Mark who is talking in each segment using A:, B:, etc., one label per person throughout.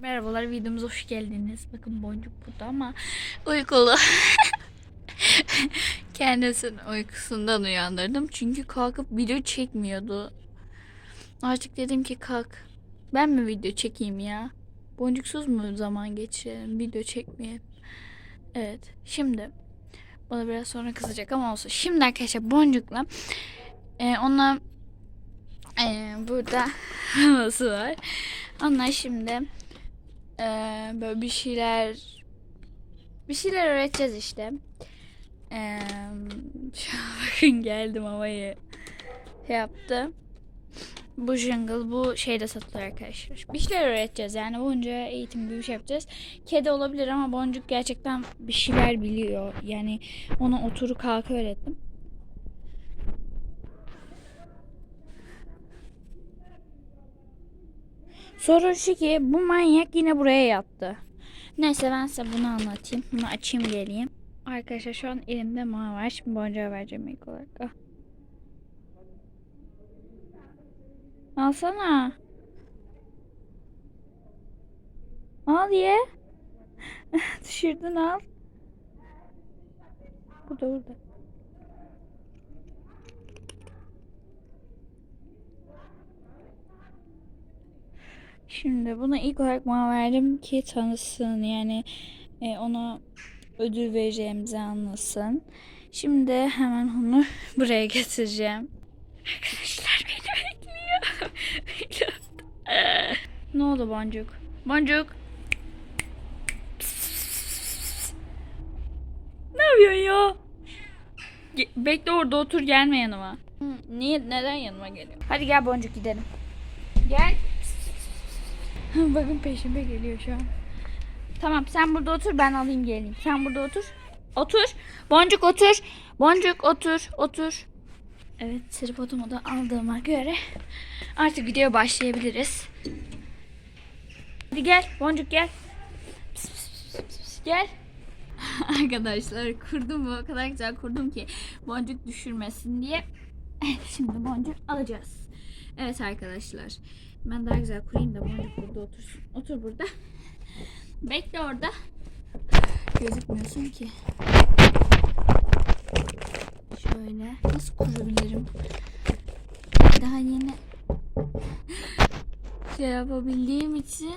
A: Merhabalar videomuza hoş geldiniz. Bakın boncuk burada ama uykulu. Kendisini uykusundan uyandırdım. Çünkü kalkıp video çekmiyordu. Artık dedim ki kalk. Ben mi video çekeyim ya? Boncuksuz mu zaman geçirelim? Video çekmeyelim. Evet. Şimdi bana biraz sonra kızacak ama olsun. Şimdi arkadaşlar boncukla e, ona e, burada havası var. Onlar şimdi ee, böyle bir şeyler bir şeyler öğreteceğiz işte. Ee, şu bakın geldim havayı şey yaptı. Bu jungle bu şeyde satılıyor arkadaşlar. Bir şeyler öğreteceğiz yani bunca eğitim bir şey yapacağız. Kedi olabilir ama boncuk gerçekten bir şeyler biliyor. Yani ona oturu kalka öğrettim. Sorun şu ki bu manyak yine buraya yattı. Neyse ben size bunu anlatayım. Bunu açayım geleyim. Arkadaşlar şu an elimde mama var. Şimdi boncuğa vereceğim ilk olarak. Al. Alsana. Al ye. Düşürdün al. Burada burada. Şimdi buna ilk olarak mama verdim ki tanısın yani e, ona ödül vereceğimizi anlasın. Şimdi hemen onu buraya getireceğim. Arkadaşlar beni bekliyor. ne oldu Boncuk? Boncuk. Ne yapıyorsun ya? Ge- Bekle orada otur gelme yanıma. Niye neden yanıma geliyor? Hadi gel Boncuk gidelim. Gel. Bakın peşime geliyor şu an. Tamam sen burada otur ben alayım geleyim. Sen burada otur. Otur. Boncuk otur. Boncuk otur. Otur. Evet tripodumu da aldığıma göre artık videoya başlayabiliriz. Hadi gel Boncuk gel. Pıs, pıs, pıs, pıs, Gel. Arkadaşlar kurdum mu o kadar güzel kurdum ki boncuk düşürmesin diye. Şimdi boncuk alacağız. Evet arkadaşlar. Ben daha güzel kurayım da boncuk burada otursun. Otur burada. Bekle orada. Gözükmüyorsun ki. Şöyle. Nasıl kurabilirim? Daha yeni şey yapabildiğim için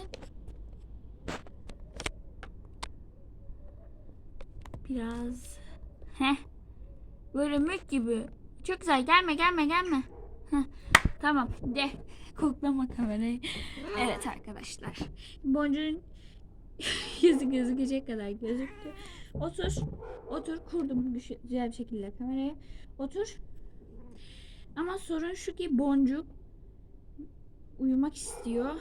A: biraz Heh. Böyle mük gibi. Çok güzel. Gelme gelme gelme. Tamam. De. Koklama kamerayı. Evet arkadaşlar. Boncuğun yüzü gözükecek kadar gözüktü. Otur. Otur. Kurdum güzel bir şekilde kamerayı. Otur. Ama sorun şu ki boncuk uyumak istiyor.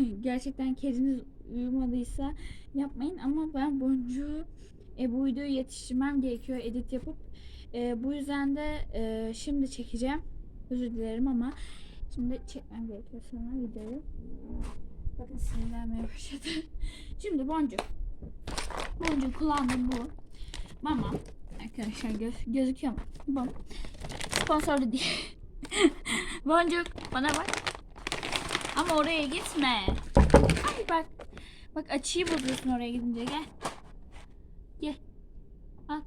A: Gerçekten kediniz uyumadıysa yapmayın ama ben boncuğu e, bu videoyu yetiştirmem gerekiyor edit yapıp e, bu yüzden de e, şimdi çekeceğim. Özür dilerim ama şimdi çekmem gerekiyor sonra videoyu. Bakın sinirlenmeye başladı. Şimdi boncuk. Boncuk kullandım bu. Mama. Arkadaşlar göz, gözüküyor mu? Bu. Sponsorlu değil. boncuk bana bak. Ama oraya gitme. Ay bak. Bak açıyı bozuyorsun oraya gidince gel. Gel. Al.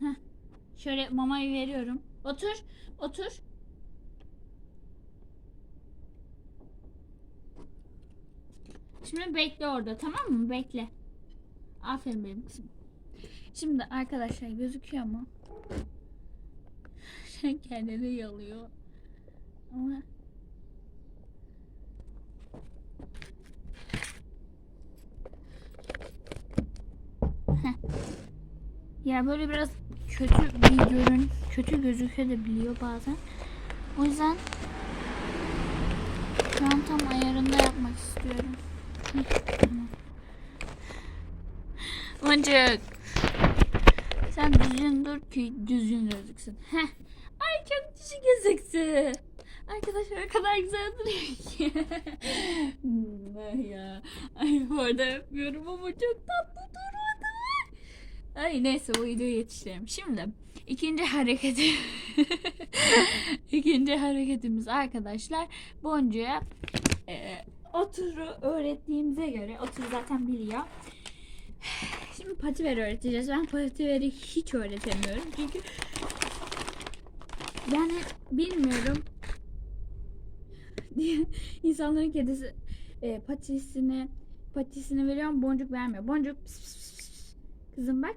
A: Heh. Şöyle mamayı veriyorum. Otur. Otur. Şimdi bekle orada tamam mı? Bekle. Aferin benim kızım. Şimdi arkadaşlar gözüküyor? Sen kendini yalıyor. Ama. Ya böyle biraz kötü bir görün, kötü gözükebiliyor bazen. O yüzden şu an tam ayarında yapmak istiyorum. Boncuk. Sen düzgün dur ki düzgün gözüksün. Heh. Ay çok düzgün gözüksün. Arkadaşlar o kadar güzel duruyor ki. Ay ya. Ay bu arada yapmıyorum ama çok tatlı durmadı? Ay neyse bu videoyu yetiştirelim. Şimdi ikinci hareketi ikinci hareketimiz arkadaşlar boncuğa e, Otur'u öğrettiğimize göre Otur zaten biliyor. Şimdi pativer öğreteceğiz. Ben pativeri hiç öğretemiyorum. Çünkü yani bilmiyorum. İnsanların kedisi e, patisini patisini veriyorum boncuk vermiyor. Boncuk pıs pıs pıs. Kızım bak.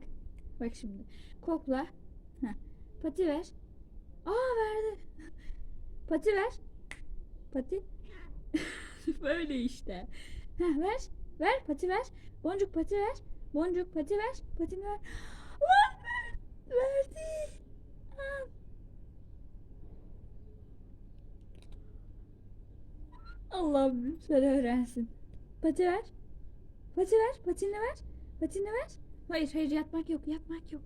A: Bak şimdi. Kokla. Heh. Pati ver. Aa verdi. Pati ver. Pati. Böyle işte. Heh, ver. Ver pati ver. Boncuk pati ver. Boncuk pati ver. Patini ver. Lan ver. Verdi. Aa. Allah'ım sen öğrensin. Pati ver. Pati ver. Patini ver. Patini ver. Hayır hayır yatmak yok. Yatmak yok.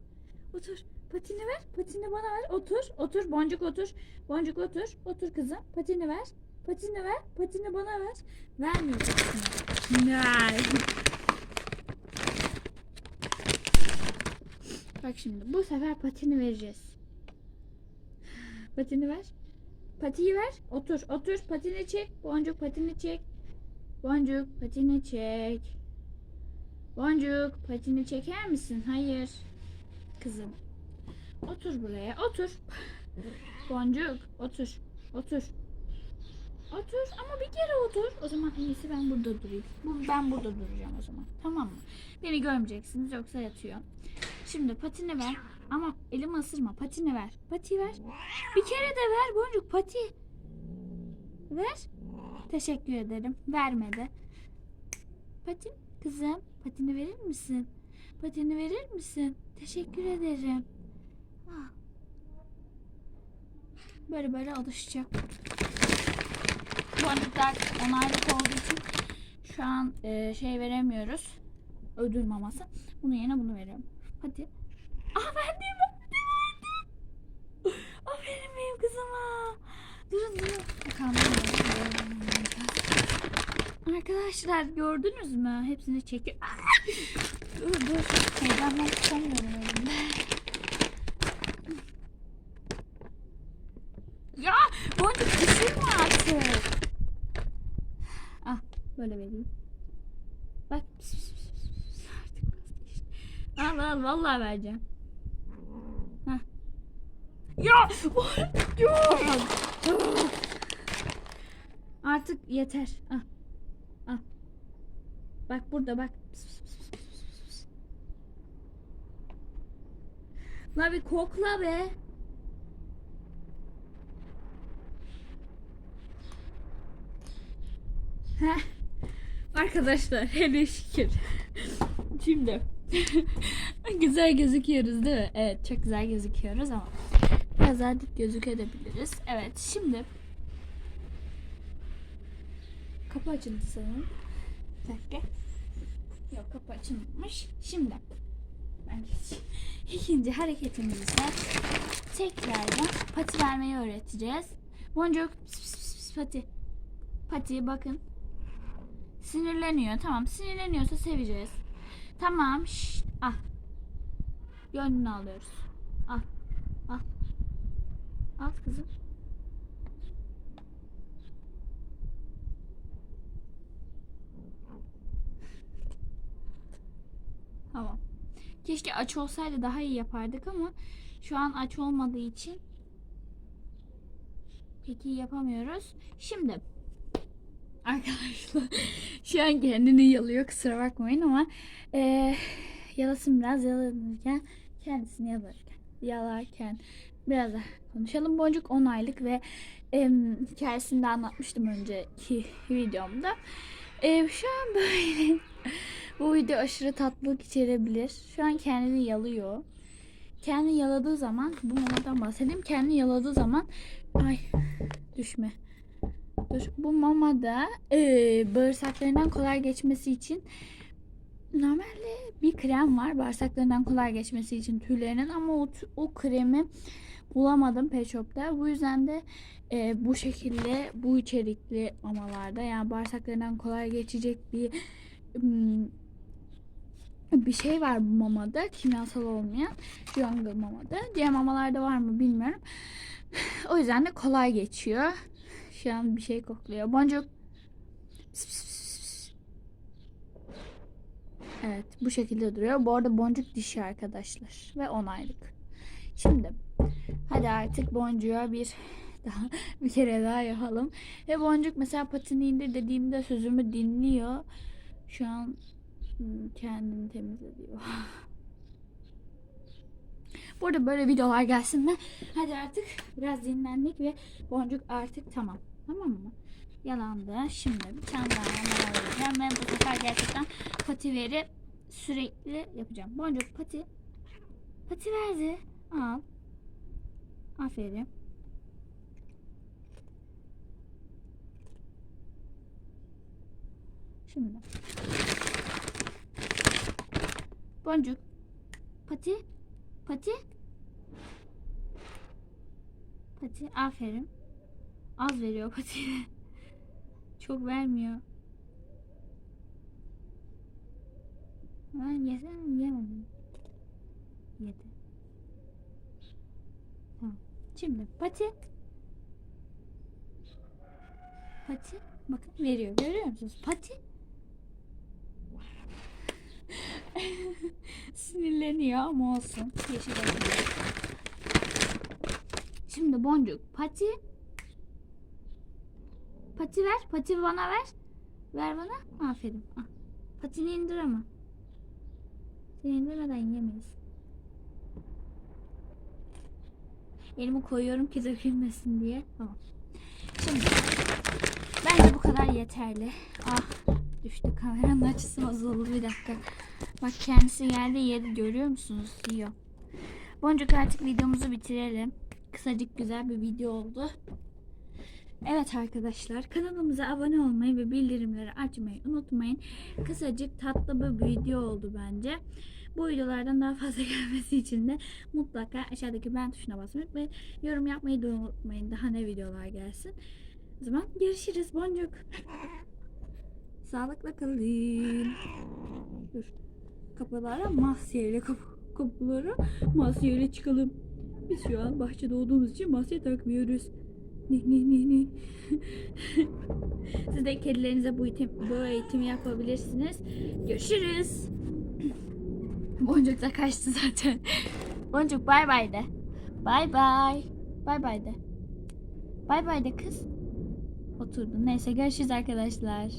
A: Otur. Patini ver. Patini bana ver. Otur. Otur. Boncuk otur. Boncuk otur. Otur kızım. Patini ver. Patini ver. Patini bana ver. Vermeyeceksin. Ver. Bak şimdi bu sefer patini vereceğiz. Patini ver. Patiyi ver. Otur. Otur. Patini çek. Boncuk patini çek. Boncuk patini çek. Boncuk patini çeker misin? Hayır. Kızım. Otur buraya. Otur. Boncuk otur. Otur. Otur ama bir kere otur. O zaman en iyisi ben burada durayım. Bu- Ben burada duracağım o zaman. Tamam mı? Beni görmeyeceksiniz yoksa yatıyor. Şimdi patini ver. Ama elimi ısırma. Patini ver. Pati ver. Bir kere de ver boncuk pati. Ver. Teşekkür ederim. Vermedi. Patin kızım. Patini verir misin? Patini verir misin? Teşekkür ederim. Ah. Böyle böyle alışacak. Boncuklar onaylık olduğu için şu an e, şey veremiyoruz. Ödül maması. Bunun yerine bunu veriyorum. Hadi. Ah verdim. Aferin benim kızıma. Durun durun. Bakalım. Arkadaşlar gördünüz mü? Hepsini çekiyor. dur dur. Heyecandan tutamıyorum elimde. Ya boncuk düşürme artık. Ah böyle vereyim. Bak. Pis, pis, pis, pis, pis. Artık vazgeçtim. Al al vallahi vereceğim. Hah. Ya! Yok! Artık yeter. Ah. Ah. Bak burada bak. La bir kokla be. Heh. Arkadaşlar hele şükür. Şimdi güzel gözüküyoruz değil mi? Evet çok güzel gözüküyoruz ama biraz daha dik gözükebiliriz. Evet şimdi kapı açıldı sanırım. Bir dakika. Yok kapı açılmamış. Şimdi ben. İkinci hareketimizde tekrardan pati vermeyi öğreteceğiz. Boncuk pati. Pati bakın. Sinirleniyor. Tamam. Sinirleniyorsa seveceğiz. Tamam. Şşt. Al. Gönlünü alıyoruz. Al. Al. Al kızım. Tamam. Keşke aç olsaydı daha iyi yapardık ama şu an aç olmadığı için pek iyi yapamıyoruz. Şimdi Arkadaşlar şu an kendini yalıyor kusura bakmayın ama e, yalasın biraz yalanırken kendisini yalarken yalarken biraz da konuşalım. Boncuk 10 aylık ve e, hikayesini de anlatmıştım önceki videomda. E, şu an böyle bu video aşırı tatlılık içerebilir. Şu an kendini yalıyor. Kendini yaladığı zaman bu mamadan bahsedeyim. Kendini yaladığı zaman ay düşme. Dur. Bu mamada e, bağırsaklarından kolay geçmesi için normalde bir krem var bağırsaklarından kolay geçmesi için tüylerinin ama o, o kremi bulamadım Pet Shop'ta. Bu yüzden de e, bu şekilde bu içerikli mamalarda yani bağırsaklarından kolay geçecek bir ım, bir şey var bu mamada kimyasal olmayan jungle mamada. Diğer mamalarda var mı bilmiyorum. O yüzden de kolay geçiyor. Şu an bir şey kokluyor. Boncuk. Evet bu şekilde duruyor. Bu arada boncuk dişi arkadaşlar. Ve 10 aylık. Şimdi hadi artık boncuğa bir daha bir kere daha yapalım. Ve boncuk mesela patini indir dediğimde sözümü dinliyor. Şu an hmm, kendini temizliyor. Bu arada böyle videolar gelsin mi? Hadi artık biraz dinlendik ve boncuk artık tamam. Tamam mı? Yalandı. Şimdi bir tane daha vereceğim. Ben bu sefer gerçekten patileri sürekli yapacağım. Boncuk pati. Pati verdi. Al. Aferin. Şimdi. Boncuk. Pati. Pati. Pati. Aferin. Az veriyor pati. Çok vermiyor. Ben yesem yemedim. Yedi. Şimdi pati. Pati. Bakın veriyor. Görüyor musunuz? Pati. Sinirleniyor ama olsun. Yeşil. Şimdi boncuk pati. Pati ver. Pati bana ver. Ver bana. Aferin. Al. Patini indir ama. Seni indirmeden yemeyiz. Elimi koyuyorum ki dökülmesin diye. Tamam. Şimdi bence bu kadar yeterli. Ah düştü kameranın açısı bozuldu bir dakika. Bak kendisi geldi yedi görüyor musunuz? Yiyor. Boncuk artık videomuzu bitirelim. Kısacık güzel bir video oldu. Evet arkadaşlar kanalımıza abone olmayı ve bildirimleri açmayı unutmayın. Kısacık tatlı bir video oldu bence. Bu videolardan daha fazla gelmesi için de mutlaka aşağıdaki beğen tuşuna basmayı ve yorum yapmayı da unutmayın. Daha ne videolar gelsin. O zaman görüşürüz boncuk. Sağlıkla kalın. Dur. Kapılara maskeyle kapı, kapılara maskeyle çıkalım. Biz şu an bahçede olduğumuz için maske takmıyoruz. Ne ne ne ne. Siz de kedilerinize bu, eğitim, bu eğitimi yapabilirsiniz. Görüşürüz. Boncuk da kaçtı zaten. Boncuk bay bay de. Bay bay. Bay bay de. Bay bay de kız. Oturdu. Neyse görüşürüz arkadaşlar.